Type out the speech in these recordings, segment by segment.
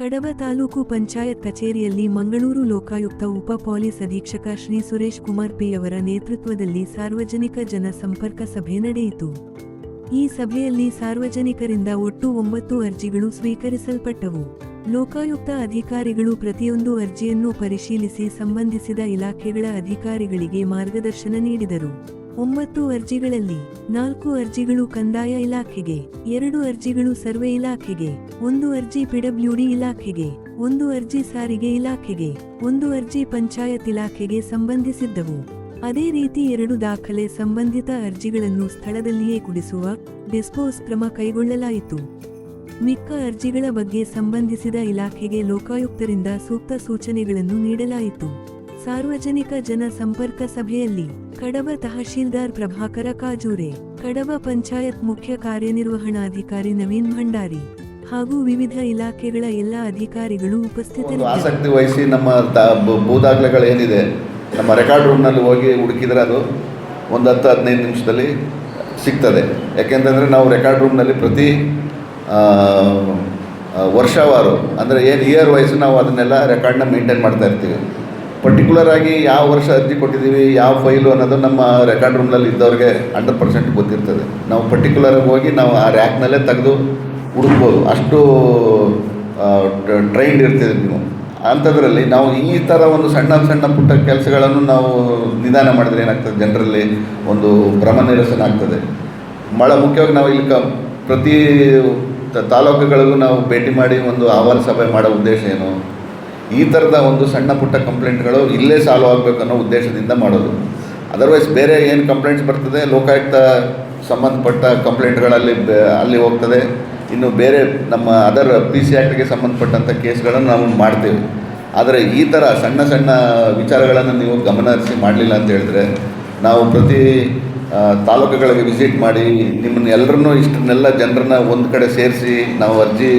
ಕಡಬ ತಾಲೂಕು ಪಂಚಾಯತ್ ಕಚೇರಿಯಲ್ಲಿ ಮಂಗಳೂರು ಲೋಕಾಯುಕ್ತ ಉಪ ಪೊಲೀಸ್ ಅಧೀಕ್ಷಕ ಶ್ರೀ ಸುರೇಶ್ ಕುಮಾರ್ ಪಿ ಅವರ ನೇತೃತ್ವದಲ್ಲಿ ಸಾರ್ವಜನಿಕ ಜನ ಸಂಪರ್ಕ ಸಭೆ ನಡೆಯಿತು. ಈ ಸಭೆಯಲ್ಲಿ ಸಾರ್ವಜನಿಕರಿಂದ ಒಟ್ಟು ಒಂಬತ್ತು ಅರ್ಜಿಗಳು ಸ್ವೀಕರಿಸಲ್ಪಟ್ಟವು. ಲೋಕಾಯುಕ್ತ ಅಧಿಕಾರಿಗಳು ಪ್ರತಿಯೊಂದು ಅರ್ಜಿಯನ್ನು ಪರಿಶೀಲಿಸಿ ಸಂಬಂಧಿಸಿದ ಇಲಾಖೆಗಳ ಅಧಿಕಾರಿಗಳಿಗೆ ಮಾರ್ಗದರ್ಶನ ನೀಡಿದರು. ಒಂಬತ್ತು ಅರ್ಜಿಗಳಲ್ಲಿ ನಾಲ್ಕು ಅರ್ಜಿಗಳು ಕಂದಾಯ ಇಲಾಖೆಗೆ, ಎರಡು ಅರ್ಜಿಗಳು ಸರ್ವೆ ಇಲಾಖೆಗೆ, ಒಂದು ಅರ್ಜಿ ಪಿಡಬ್ಲ್ಯೂಡಿ ಇಲಾಖೆಗೆ, ಒಂದು ಅರ್ಜಿ ಸಾರಿಗೆ ಇಲಾಖೆಗೆ, ಒಂದು ಅರ್ಜಿ ಪಂಚಾಯತ್ ಇಲಾಖೆಗೆ ಸಂಬಂಧಿಸಿದ್ದವು. ಅದೇ ರೀತಿ ಎರಡು ದಾಖಲೆ ಸಂಬಂಧಿತ ಅರ್ಜಿಗಳನ್ನು ಸ್ಥಳದಲ್ಲಿಯೇ ಕುಡಿಸುವ ಡಿಸ್ಪೋಸ್ ಕ್ರಮ ಕೈಗೊಳ್ಳಲಾಯಿತು. ಮಿಕ್ಕ ಅರ್ಜಿಗಳ ಬಗ್ಗೆ ಸಂಬಂಧಿಸಿದ ಇಲಾಖೆಗೆ ಲೋಕಾಯುಕ್ತರಿಂದ ಸೂಕ್ತ ಸೂಚನೆಗಳನ್ನು ನೀಡಲಾಯಿತು. ಸಾರ್ವಜನಿಕ ಜನ ಸಂಪರ್ಕ ಸಭೆಯಲ್ಲಿ ಕಡಬ ತಹಶೀಲ್ದಾರ್ ಪ್ರಭಾಕರ ಕಾಜೂರೆ ಕಡಬ ಪಂಚಾಯತ್ ಮುಖ್ಯ ಕಾರ್ಯನಿರ್ವಹಣಾಧಿಕಾರಿ ನವೀನ್ ಭಂಡಾರಿ ಹಾಗೂ ವಿವಿಧ ಇಲಾಖೆಗಳ ಎಲ್ಲ ಅಧಿಕಾರಿಗಳು ಉಪಸ್ಥಿತರು ಆಸಕ್ತಿ ವಹಿಸಿ ನಮ್ಮ ದ ಭೂ- ಭೂ ದಾಖಲೆಗಳೇನಿದೆ ನಮ್ಮ ರೆಕಾರ್ಡ್ ರೂಮ್ನಲ್ಲಿ ಹೋಗಿ ಹುಡುಕಿದ್ರೆ ಅದು ಒಂದು ಹತ್ತು, ಹದಿನೈದು ನಿಮಿಷದಲ್ಲಿ ಸಿಗ್ತದೆ. ಯಾಕೆಂತಂದರೆ ನಾವು ರೆಕಾರ್ಡ್ ರೂಮ್ನಲ್ಲಿ ಪ್ರತಿ ವರ್ಷವಾರು, ಅಂದರೆ ಏನು ಇಯರ್ ವೈಸ್ ನಾವು ಅದನ್ನೆಲ್ಲ ರೆಕಾರ್ಡ್ನ ಮೇಂಟೈನ್ ಮಾಡ್ತಾ ಇರ್ತೀವಿ. ಪರ್ಟಿಕ್ಯುಲರ್ ಆಗಿ ಯಾವ ವರ್ಷ ಅರ್ಜಿ ಕೊಟ್ಟಿದ್ದೀವಿ, ಯಾವ ಫೈಲು ಅನ್ನೋದು ನಮ್ಮ ರೆಕಾರ್ಡ್ ರೂಮ್ನಲ್ಲಿ ಇದ್ದವ್ರಿಗೆ ಹಂಡ್ರೆಡ್ ಪರ್ಸೆಂಟ್ ಗೊತ್ತಿರ್ತದೆ. ನಾವು ಪರ್ಟಿಕ್ಯುಲರ್ ಆಗಿ ಹೋಗಿ ನಾವು ಆ ರ್ಯಾಕ್ನಲ್ಲೇ ತೆಗೆದು ಹುಡುಕ್ಬೋದು. ಅಷ್ಟು ಟ್ರೈನ್ಡ್ ಇರ್ತೀವಿ ನೀವು. ಅಂಥದ್ರಲ್ಲಿ ನಾವು ಈ ಥರ ಒಂದು ಸಣ್ಣ ಸಣ್ಣ ಪುಟ್ಟ ಕೆಲಸಗಳನ್ನು ನಾವು ನಿಧಾನ ಮಾಡಿದ್ರೆ ಏನಾಗ್ತದೆ? ಜನರಲ್ಲಿ ಒಂದು ಭ್ರಮ ನಿರಸನ ಆಗ್ತದೆ. ಭಾಳ ಮುಖ್ಯವಾಗಿ ನಾವು ಇಲ್ಲಿ ಕ, ಪ್ರತಿ ತಾಲೂಕುಗಳಿಗೂ ನಾವು ಭೇಟಿ ಮಾಡಿ ಒಂದು ಆಹ್ವಾನ ಸಭೆ ಮಾಡೋ ಉದ್ದೇಶ ಏನು? ಈ ಥರದ ಒಂದು ಸಣ್ಣ ಪುಟ್ಟ ಕಂಪ್ಲೇಂಟ್ಗಳು ಇಲ್ಲೇ ಸಾಲ್ವ್ ಆಗಬೇಕು ಅನ್ನೋ ಉದ್ದೇಶದಿಂದ ಮಾಡೋದು. ಅದರ್ವೈಸ್ ಬೇರೆ ಏನು ಕಂಪ್ಲೇಂಟ್ಸ್ ಬರ್ತದೆ, ಲೋಕಾಯುಕ್ತ ಸಂಬಂಧಪಟ್ಟ ಕಂಪ್ಲೇಂಟ್ಗಳಲ್ಲಿ ಅಲ್ಲಿ ಹೋಗ್ತದೆ. ಇನ್ನು ಬೇರೆ ನಮ್ಮ ಅದರ್ ಪಿ ಸಿ ಆ್ಯಕ್ಟ್ಗೆ ಸಂಬಂಧಪಟ್ಟಂಥ ಕೇಸ್ಗಳನ್ನು ನಾವು ಮಾಡ್ತೇವೆ. ಆದರೆ ಈ ಥರ ಸಣ್ಣ ಸಣ್ಣ ವಿಚಾರಗಳನ್ನು ನೀವು ಗಮನ ಹರಿಸಿ ಮಾಡಲಿಲ್ಲ ಅಂತ ಹೇಳಿದ್ರೆ, ನಾವು ಪ್ರತಿ ತಾಲೂಕುಗಳಿಗೆ ವಿಸಿಟ್ ಮಾಡಿ ನಿಮ್ಮನ್ನ ಎಲ್ಲರನ್ನೂ ಇಷ್ಟನ್ನೆಲ್ಲ ಜನರನ್ನ ಒಂದು ಕಡೆ ಸೇರಿಸಿ ನಾವು ಅರ್ಜಿ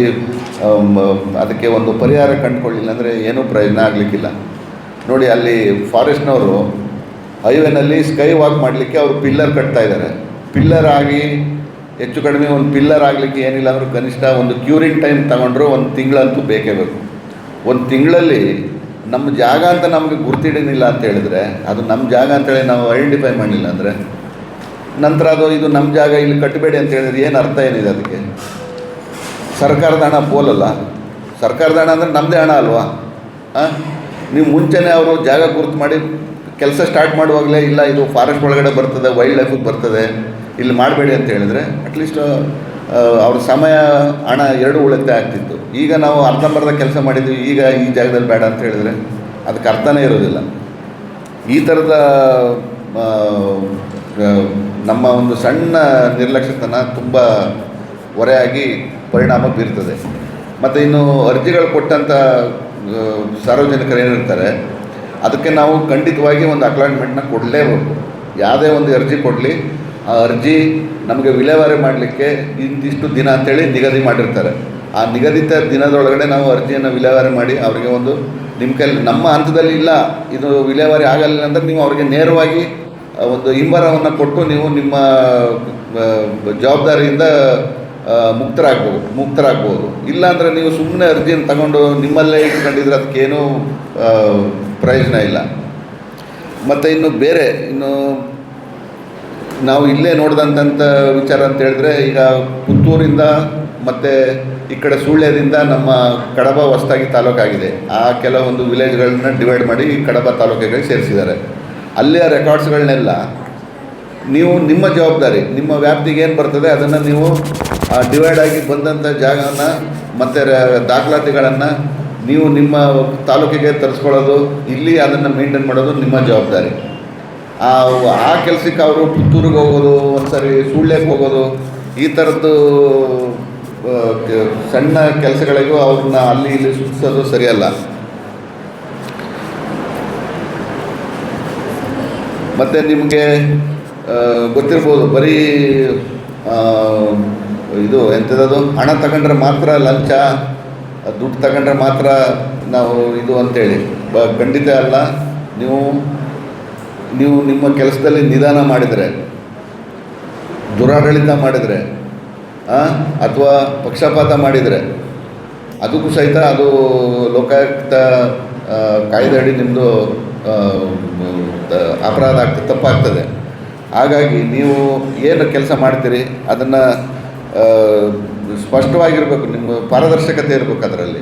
ಅದಕ್ಕೆ ಒಂದು ಪರಿಹಾರ ಕಂಡುಕೊಳ್ಳಿಲ್ಲ ಅಂದರೆ ಏನೂ ಪ್ರಯೋಜನ ಆಗಲಿಕ್ಕಿಲ್ಲ. ನೋಡಿ, ಅಲ್ಲಿ ಫಾರೆಸ್ಟ್ನವರು ಹೈವೇನಲ್ಲಿ ಸ್ಕೈ ವಾಕ್ ಮಾಡಲಿಕ್ಕೆ ಅವರು ಪಿಲ್ಲರ್ ಕಟ್ತಾ ಇದ್ದಾರೆ. ಪಿಲ್ಲರ್ ಆಗಿ ಹೆಚ್ಚು ಕಡಿಮೆ ಒಂದು ಪಿಲ್ಲರ್ ಆಗಲಿಕ್ಕೆ ಏನಿಲ್ಲ ಅಂದರೂ ಕನಿಷ್ಠ ಒಂದು ಕ್ಯೂರಿಂಗ್ ಟೈಮ್ ತಗೊಂಡ್ರು ಒಂದು ತಿಂಗಳಂತೂ ಬೇಕೇ ಬೇಕು. ಒಂದು ತಿಂಗಳಲ್ಲಿ ನಮ್ಮ ಜಾಗ ಅಂತ ನಮಗೆ ಗುರ್ತಿಡಿನಿಲ್ಲ ಅಂತ ಹೇಳಿದ್ರೆ, ಅದು ನಮ್ಮ ಜಾಗ ಅಂತೇಳಿ ನಾವು ಐಡೆಂಟಿಫೈ ಮಾಡಲಿಲ್ಲ ಅಂದರೆ, ನಂತರ ಅದು ಇದು ನಮ್ಮ ಜಾಗ ಇಲ್ಲಿ ಕಟ್ಟಬೇಡಿ ಅಂತ ಹೇಳಿದ್ರೆ ಏನು ಅರ್ಥ ಏನಿದೆ ಅದಕ್ಕೆ? ಸರ್ಕಾರದ ಹಣ ಪೋಲಲ್ಲ. ಸರ್ಕಾರದ ಹಣ ಅಂದರೆ ನಮ್ಮದೇ ಹಣ ಅಲ್ವಾ? ಹಾಂ ನೀವು ಮುಂಚೆನೇ ಅವರು ಜಾಗ ಗುರುತು ಮಾಡಿ ಕೆಲಸ ಸ್ಟಾರ್ಟ್ ಮಾಡುವಾಗಲೇ ಇಲ್ಲ, ಇದು ಫಾರೆಸ್ಟ್ ಒಳಗಡೆ ಬರ್ತದೆ ವೈಲ್ಡ್ ಲೈಫಿಗೆ ಬರ್ತದೆ, ಇಲ್ಲಿ ಮಾಡಬೇಡಿ ಅಂತ ಹೇಳಿದ್ರೆ ಅಟ್ಲೀಸ್ಟ್ ಅವ್ರ ಸಮಯ ಹಣ ಎರಡು ಉಳಿತಾಯ ಆಗ್ತಿತ್ತು. ಈಗ ನಾವು ಅರ್ಧಂಬರ್ಧ ಕೆಲಸ ಮಾಡಿದ್ವಿ, ಈಗ ಈ ಜಾಗದಲ್ಲಿ ಬೇಡ ಅಂತ ಹೇಳಿದ್ರೆ ಅದಕ್ಕೆ ಅರ್ಥನೇ ಇರೋದಿಲ್ಲ. ಈ ಥರದ ನಮ್ಮ ಒಂದು ಸಣ್ಣ ನಿರ್ಲಕ್ಷ್ಯತನ ತುಂಬ ಹೊರೆಯಾಗಿ ಪರಿಣಾಮ ಬೀರ್ತದೆ. ಮತ್ತು ಇನ್ನು ಅರ್ಜಿಗಳು ಕೊಟ್ಟಂಥ ಸಾರ್ವಜನಿಕರು ಏನಿರ್ತಾರೆ, ಅದಕ್ಕೆ ನಾವು ಖಂಡಿತವಾಗಿ ಒಂದು ಅಪಾಯಿಂಟ್ಮೆಂಟ್ನ ಕೊಡಲೇಬೇಕು. ಯಾವುದೇ ಒಂದು ಅರ್ಜಿ ಕೊಡಲಿ, ಆ ಅರ್ಜಿ ನಮಗೆ ವಿಲೇವಾರಿ ಮಾಡಲಿಕ್ಕೆ ಇಂತಿಷ್ಟು ದಿನ ಅಂತೇಳಿ ನಿಗದಿ ಮಾಡಿರ್ತಾರೆ. ಆ ನಿಗದಿತ ದಿನದೊಳಗಡೆ ನಾವು ಅರ್ಜಿಯನ್ನು ವಿಲೇವಾರಿ ಮಾಡಿ ಅವರಿಗೆ ಒಂದು ನಿಮ್ಮ ಕೈಲಿ, ನಮ್ಮ ಹಂತದಲ್ಲಿ ಇಲ್ಲ, ಇದು ವಿಲೇವಾರಿ ಆಗಲಿಲ್ಲ ಅಂದರೆ ನೀವು ಅವರಿಗೆ ನೇರವಾಗಿ ಒಂದು ಹಿಂಬರವನ್ನು ಕೊಟ್ಟು ನೀವು ನಿಮ್ಮ ಜವಾಬ್ದಾರಿಯಿಂದ ಮುಕ್ತರಾಗ್ಬೋದು ಮುಕ್ತರಾಗ್ಬೋದು. ಇಲ್ಲಾಂದರೆ ನೀವು ಸುಮ್ಮನೆ ಅರ್ಜಿಯನ್ನು ತಗೊಂಡು ನಿಮ್ಮಲ್ಲೇ ಇಟ್ಕೊಂಡಿದ್ರೆ ಅದಕ್ಕೇನೂ ಪ್ರಯೋಜನ ಇಲ್ಲ. ಮತ್ತು ಇನ್ನು ಬೇರೆ, ಇನ್ನು ನಾವು ಇಲ್ಲೇ ನೋಡಿದಂಥ ವಿಚಾರ ಅಂತ ಹೇಳಿದ್ರೆ, ಈಗ ಪುತ್ತೂರಿಂದ ಮತ್ತು ಈ ಕಡೆ ಸುಳ್ಯದಿಂದ ನಮ್ಮ ಕಡಬ ಹೊಸದಾಗಿ ತಾಲೂಕಾಗಿದೆ. ಆ ಕೆಲವೊಂದು ವಿಲೇಜ್ಗಳನ್ನ ಡಿವೈಡ್ ಮಾಡಿ ಕಡಬ ತಾಲೂಕಿಗೆ ಸೇರಿಸಿದ್ದಾರೆ. ಅಲ್ಲಿಯ ರೆಕಾರ್ಡ್ಸ್ಗಳನ್ನೆಲ್ಲ ನೀವು ನಿಮ್ಮ ಜವಾಬ್ದಾರಿ, ನಿಮ್ಮ ವ್ಯಾಪ್ತಿಗೆ ಏನು ಬರ್ತದೆ ಅದನ್ನು ನೀವು ಡಿವೈಡ್ ಆಗಿ ಬಂದಂಥ ಜಾಗವನ್ನು ಮತ್ತು ದಾಖಲಾತಿಗಳನ್ನು ನೀವು ನಿಮ್ಮ ತಾಲೂಕಿಗೆ ತರಿಸ್ಕೊಳ್ಳೋದು ಇಲ್ಲಿ ಅದನ್ನು ಮೇಂಟೈನ್ ಮಾಡೋದು ನಿಮ್ಮ ಜವಾಬ್ದಾರಿ. ಆ ಆ ಕೆಲಸಕ್ಕೆ ಅವರು ಪುತ್ತೂರಿಗೆ ಹೋಗೋದು ಒಂದ್ಸರಿ ಸುಳ್ಳೇಕ್ಕೆ ಹೋಗೋದು ಈ ಥರದ್ದು ಸಣ್ಣ ಕೆಲಸಗಳಿಗೂ ಅವ್ರನ್ನ ಅಲ್ಲಿ ಇಲ್ಲಿ ಸುತ್ತಿಸೋದು ಸರಿಯಲ್ಲ. ಮತ್ತು ನಿಮಗೆ ಆ, ಗೊತ್ತಿರ್ಬೋದು ಬರೀ ಆ, ಇದು ಎಂಥದ್ದು? ಹಣ ತಗೊಂಡ್ರೆ ಮಾತ್ರ ಲಂಚ, ದುಡ್ಡು ತಗೊಂಡ್ರೆ ಮಾತ್ರ ನಾವು ಇದು ಅಂತೇಳಿ. ಬ, ಖಂಡಿತ ಅಲ್ಲ. ನೀವು ನೀವು ನಿಮ್ಮ ಕೆಲಸದಲ್ಲಿ ನಿಧಾನ ಮಾಡಿದರೆ, ದುರಾಡಳಿತ ಮಾಡಿದರೆ ಅಥವಾ ಪಕ್ಷಪಾತ ಮಾಡಿದರೆ, ಅದಕ್ಕೂ ಸಹಿತ ಅದು ಲೋಕಾಯುಕ್ತ ಕಾಯ್ದೆ ನಿಮ್ಮದು ಅಪರಾಧ ಆಗ್ತದೆ ತಪ್ಪಾಗ್ತದೆ. ಹಾಗಾಗಿ ನೀವು ಏನು ಕೆಲಸ ಮಾಡ್ತೀರಿ? ಅದನ್ನು ಸ್ಪಷ್ಟವಾಗಿರಬೇಕು, ನಿಮ್ಮ ಪಾರದರ್ಶಕತೆ ಇರಬೇಕು ಅದರಲ್ಲಿ.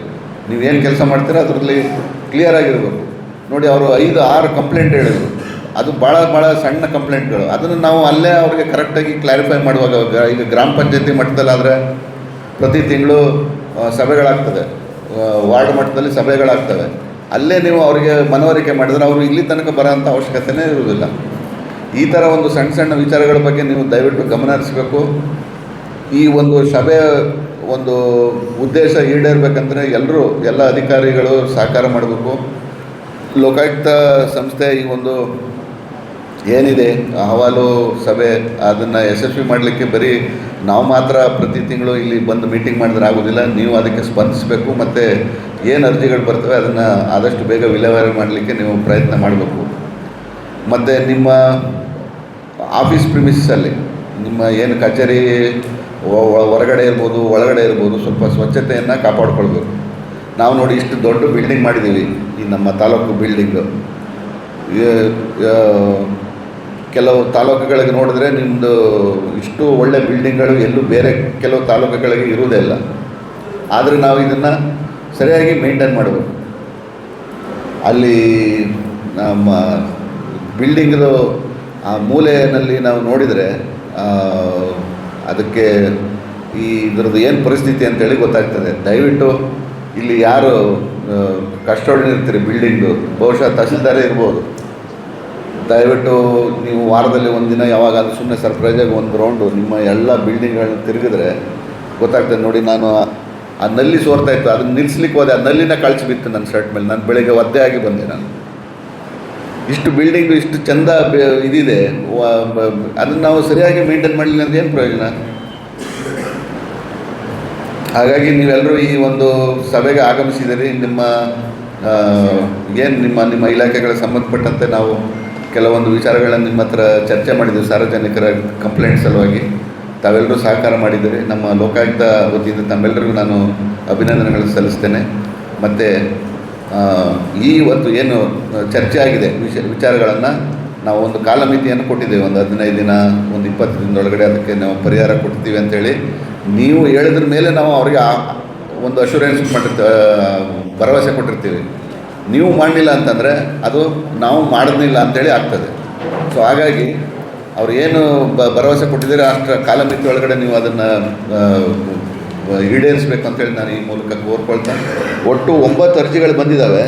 ನೀವೇನು ಕೆಲಸ ಮಾಡ್ತೀರಾ ಅದರಲ್ಲಿ ಕ್ಲಿಯರ್ ಆಗಿರಬೇಕು. ನೋಡಿ, ಅವರು ಐದು, ಆರು ಕಂಪ್ಲೇಂಟ್ ಹೇಳಿದರು. ಅದು ಭಾಳ ಭಾಳ ಸಣ್ಣ ಕಂಪ್ಲೇಂಟ್ಗಳು ಅದನ್ನು ನಾವು ಅಲ್ಲೇ ಅವ್ರಿಗೆ ಕರೆಕ್ಟಾಗಿ ಕ್ಲಾರಿಫೈ ಮಾಡುವಾಗ, ಈಗ ಗ್ರಾಮ ಪಂಚಾಯತಿ ಮಟ್ಟದಲ್ಲಾದರೆ ಪ್ರತಿ ತಿಂಗಳು ಸಭೆಗಳಾಗ್ತದೆ. ವಾರ್ಡ್ ಮಟ್ಟದಲ್ಲಿ ಸಭೆಗಳಾಗ್ತವೆ. ಅಲ್ಲೇ ನೀವು ಅವರಿಗೆ ಮನವರಿಕೆ ಮಾಡಿದ್ರೆ ಅವರು ಇಲ್ಲಿ ತನಕ ಬರೋಂಥ ಅವಶ್ಯಕತೆನೇ ಇರುವುದಿಲ್ಲ. ಈ ಥರ ಒಂದು ಸಣ್ಣ ಸಣ್ಣ ವಿಚಾರಗಳ ಬಗ್ಗೆ ನೀವು ದಯವಿಟ್ಟು ಗಮನ ಹರಿಸ್ಬೇಕು. ಈ ಒಂದು ಸಭೆ ಒಂದು ಉದ್ದೇಶ ಈಡೇರಬೇಕಂದ್ರೆ ಎಲ್ಲರೂ ಎಲ್ಲ ಅಧಿಕಾರಿಗಳು ಸಹಕಾರ ಮಾಡಬೇಕು. ಲೋಕಾಯುಕ್ತ ಸಂಸ್ಥೆ ಈ ಒಂದು ಏನಿದೆ, ಅಹವಾಲು ಸಭೆ, ಅದನ್ನು ಯಶಸ್ವಿ ಮಾಡಲಿಕ್ಕೆ ಬರೀ ನಾವು ಮಾತ್ರ ಪ್ರತಿ ತಿಂಗಳು ಇಲ್ಲಿ ಬಂದು ಮೀಟಿಂಗ್ ಮಾಡಿದ್ರೆ ಆಗೋದಿಲ್ಲ. ನೀವು ಅದಕ್ಕೆ ಸ್ಪಂದಿಸಬೇಕು ಮತ್ತು ಏನು ಅರ್ಜಿಗಳು ಬರ್ತವೆ ಅದನ್ನು ಆದಷ್ಟು ಬೇಗ ವಿಲೇವಾರಿ ಮಾಡಲಿಕ್ಕೆ ನೀವು ಪ್ರಯತ್ನ ಮಾಡಬೇಕು. ಮತ್ತು ನಿಮ್ಮ ಆಫೀಸ್ ಪ್ರಿಮಿಸಲ್ಲಿ ನಿಮ್ಮ ಏನು ಕಚೇರಿ ಹೊರಗಡೆ ಇರ್ಬೋದು, ಒಳಗಡೆ ಇರ್ಬೋದು, ಸ್ವಲ್ಪ ಸ್ವಚ್ಛತೆಯನ್ನು ಕಾಪಾಡ್ಕೊಳ್ಬೇಕು. ನಾವು ನೋಡಿ ಇಷ್ಟು ದೊಡ್ಡ ಬಿಲ್ಡಿಂಗ್ ಮಾಡಿದ್ದೀವಿ ಈ ನಮ್ಮ ತಾಲೂಕು ಬಿಲ್ಡಿಂಗು ಕೆಲವು ತಾಲೂಕುಗಳಿಗೆ ನೋಡಿದ್ರೆ ನಿಮ್ಮದು ಇಷ್ಟು ಒಳ್ಳೆ ಬಿಲ್ಡಿಂಗ್ಗಳು ಎಲ್ಲೂ ಬೇರೆ ಕೆಲವು ತಾಲೂಕುಗಳಿಗೆ ಇರುವುದೇ ಇಲ್ಲ. ಆದರೆ ನಾವು ಇದನ್ನು ಸರಿಯಾಗಿ ಮೇಂಟೈನ್ ಮಾಡಬೇಕು. ಅಲ್ಲಿ ನಮ್ಮ ಬಿಲ್ಡಿಂಗ್ದು ಆ ಮೂಲೆಯಲ್ಲಿ ನಾವು ನೋಡಿದರೆ ಅದಕ್ಕೆ ಈ ಇದ್ರದ್ದು ಏನು ಪರಿಸ್ಥಿತಿ ಅಂತೇಳಿ ಗೊತ್ತಾಗ್ತದೆ. ದಯವಿಟ್ಟು ಇಲ್ಲಿ ಯಾರು ಕಷ್ಟೊಳ್ಳಿ ಇರ್ತೀರಿ ಬಿಲ್ಡಿಂಗು ಬಹುಶಃ ತಹಸೀಲ್ದಾರೇ ಇರ್ಬೋದು. ದಯವಿಟ್ಟು ನೀವು ವಾರದಲ್ಲಿ ಒಂದಿನ ಯಾವಾಗಾದ್ರೂ ಸುಮ್ಮನೆ ಸರ್ಪ್ರೈಸಾಗಿ ಒಂದು ರೌಂಡು ನಿಮ್ಮ ಎಲ್ಲ ಬಿಲ್ಡಿಂಗ್ಗಳನ್ನ ತಿರುಗಿದ್ರೆ ಗೊತ್ತಾಗ್ತದೆ. ನೋಡಿ, ನಾನು ಆ ನಲ್ಲಿ ಸೋರ್ತಾ ಇತ್ತು. ಅದನ್ನ ನಿಲ್ಲಿಸ್ಲಿಕ್ಕೆ ಹೋದೆ. ಆ ನಲ್ಲಿನ ಕಳ್ಸಿ ಬಿತ್ತು ನನ್ನ ಶರ್ಟ್ ಮೇಲೆ. ನಾನು ಬೆಳಿಗ್ಗೆ ಒದ್ದೆ ಆಗಿ ಬಂದೆ ನಾನು. ಇಷ್ಟು ಬಿಲ್ಡಿಂಗು ಇಷ್ಟು ಚಂದ ಇದಿದೆ. ಅದನ್ನು ನಾವು ಸರಿಯಾಗಿ ಮೇಂಟೈನ್ ಮಾಡಲಿಲ್ಲ ಅಂದ್ರೆ ಏನು ಪ್ರಯೋಜನ? ಹಾಗಾಗಿ ನೀವೆಲ್ಲರೂ ಈ ಒಂದು ಸಭೆಗೆ ಆಗಮಿಸಿದರೆ ನಿಮ್ಮ ಏನು ನಿಮ್ಮ ನಿಮ್ಮ ಇಲಾಖೆಗಳ ಸಂಬಂಧಪಟ್ಟಂತೆ ನಾವು ಕೆಲವೊಂದು ವಿಚಾರಗಳನ್ನು ನಿಮ್ಮ ಹತ್ರ ಚರ್ಚೆ ಮಾಡಿದ್ದೀವಿ ಸಾರ್ವಜನಿಕರ ಕಂಪ್ಲೇಂಟ್ ಸಲುವಾಗಿ. ತಾವೆಲ್ಲರೂ ಸಹಕಾರ ಮಾಡಿದ್ದೀರಿ. ನಮ್ಮ ಲೋಕಾಯುಕ್ತ ವತಿಯಿಂದ ತಮ್ಮೆಲ್ಲರಿಗೂ ನಾನು ಅಭಿನಂದನೆಗಳನ್ನು ಸಲ್ಲಿಸ್ತೇನೆ. ಮತ್ತು ಈ ಒಂದು ಏನು ಚರ್ಚೆ ಆಗಿದೆ, ವಿಷ, ವಿಚಾರಗಳನ್ನು, ನಾವು ಒಂದು ಕಾಲಮಿತಿಯನ್ನು ಕೊಟ್ಟಿದ್ದೇವೆ. ಒಂದು ಹದಿನೈದು ದಿನ, ಒಂದು ಇಪ್ಪತ್ತು ದಿನದೊಳಗಡೆ ಅದಕ್ಕೆ ನಾವು ಪರಿಹಾರ ಕೊಡ್ತೀವಿ ಅಂತೇಳಿ. ನೀವು ಹೇಳಿದ್ರ ಮೇಲೆ ನಾವು ಅವರಿಗೆ ಒಂದು ಅಶೂರೆನ್ಸ್ ಮಾಡಿರ್ತೇವೆ ಭರವಸೆ ಕೊಟ್ಟಿರ್ತೀವಿ. ನೀವು ಮಾಡಲಿಲ್ಲ ಅಂತಂದರೆ ಅದು ನಾವು ಮಾಡೋದಿಲ್ಲ ಅಂತೇಳಿ ಆಗ್ತದೆ. ಸೊ ಹಾಗಾಗಿ ಅವ್ರು ಏನು ಬ, ಭರವಸೆ ಕೊಟ್ಟಿದ್ದೀರಿ ಅಷ್ಟು ಕಾಲಮಿತಿ ಒಳಗಡೆ ನೀವು ಅದನ್ನು ಈಡೇರಿಸಬೇಕು ಅಂತೇಳಿ ನಾನು ಈ ಮೂಲಕ ಕೋರ್ಕೊಳ್ತಾ, ಒಟ್ಟು ಒಂಬತ್ತು ಅರ್ಜಿಗಳು ಬಂದಿದ್ದಾವೆ.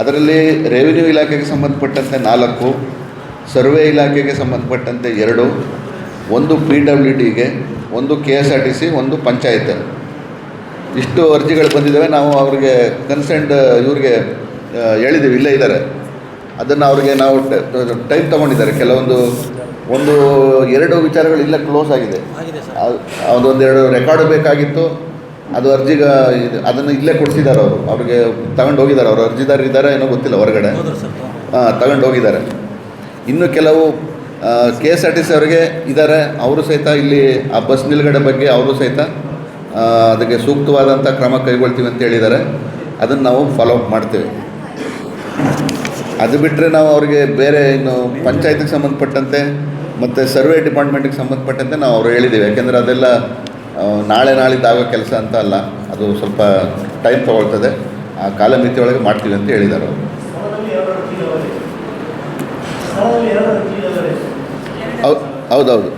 ಅದರಲ್ಲಿ ರೆವಿನ್ಯೂ ಇಲಾಖೆಗೆ ಸಂಬಂಧಪಟ್ಟಂತೆ ನಾಲ್ಕು ಸರ್ವೆ ಇಲಾಖೆಗೆ ಸಂಬಂಧಪಟ್ಟಂತೆ ಎರಡು ಒಂದು ಪಿ ಡಬ್ಲ್ಯೂ ಡಿಗೆ ಒಂದು K S R T C ಒಂದು ಪಂಚಾಯತ್. ಇಷ್ಟು ಅರ್ಜಿಗಳು ಬಂದಿದ್ದಾವೆ ನಾವು ಅವ್ರಿಗೆ ಕನ್ಸೆಂಟ್ ಇವ್ರಿಗೆ ಹೇಳಿದ್ದೀವಿ ಇಲ್ಲೇ ಇದ್ದಾರೆ. ಅದನ್ನು ಅವ್ರಿಗೆ ನಾವು ಟೈಮ್ ತೊಗೊಂಡಿದ್ದಾರೆ. ಕೆಲವೊಂದು ಒಂದು ಎರಡು ವಿಚಾರಗಳು ಇಲ್ಲ ಕ್ಲೋಸ್ ಆಗಿದೆ. ಅದೊಂದೆರಡು ರೆಕಾರ್ಡ್ ಬೇಕಾಗಿತ್ತು. ಅದು ಅರ್ಜಿಗ ಇದು- ಅದನ್ನು ಇಲ್ಲೇ ಕೊಡಿಸಿದ್ದಾರೆ ಅವರು. ಅವ್ರಿಗೆ ತಗೊಂಡು ಹೋಗಿದ್ದಾರೆ ಅವರು ಅರ್ಜಿದಾರ ಇದ್ದಾರೆ ಏನೋ ಗೊತ್ತಿಲ್ಲ ಹೊರಗಡೆ. ತಗೊಂಡು ಹೋಗಿದ್ದಾರೆ ಇನ್ನು ಕೆಲವು K S R T C ಅವರಿಗೆ ಇದ್ದಾರೆ ಅವರು ಸಹಿತ ಇಲ್ಲಿ ಆ ಬಸ್ ನಿಲುಗಡೆ ಬಗ್ಗೆ ಅವರು ಸಹಿತ ಅದಕ್ಕೆ ಸೂಕ್ತವಾದಂಥ ಕ್ರಮ ಕೈಗೊಳ್ತೀವಿ ಅಂತ ಹೇಳಿದ್ದಾರೆ ಅದನ್ನು ನಾವು ಫಾಲೋ ಅಪ್ ಮಾಡ್ತೇವೆ. ಅದು ಬಿಟ್ಟರೆ ನಾವು ಅವರಿಗೆ ಬೇರೆ ಇನ್ನು ಪಂಚಾಯತಿಗೆ ಸಂಬಂಧಪಟ್ಟಂತೆ ಮತ್ತು ಸರ್ವೆ ಡಿಪಾರ್ಟ್ಮೆಂಟಿಗೆ ಸಂಬಂಧಪಟ್ಟಂತೆ ನಾವು ಅವರು ಹೇಳಿದ್ದೀವಿ. ಯಾಕೆಂದರೆ ಅದೆಲ್ಲ ನಾಳೆ ನಾಳಿದ್ದಾಗೋ ಕೆಲಸ ಅಂತ ಅಲ್ಲ ಅದು ಸ್ವಲ್ಪ ಟೈಮ್ ತೊಗೊಳ್ತದೆ. ಆ ಕಾಲಮಿತಿ ಒಳಗೆ ಮಾಡ್ತೀವಿ ಅಂತ ಹೇಳಿದ್ದಾರೆ ಅವರು. ಹೌದೌದು.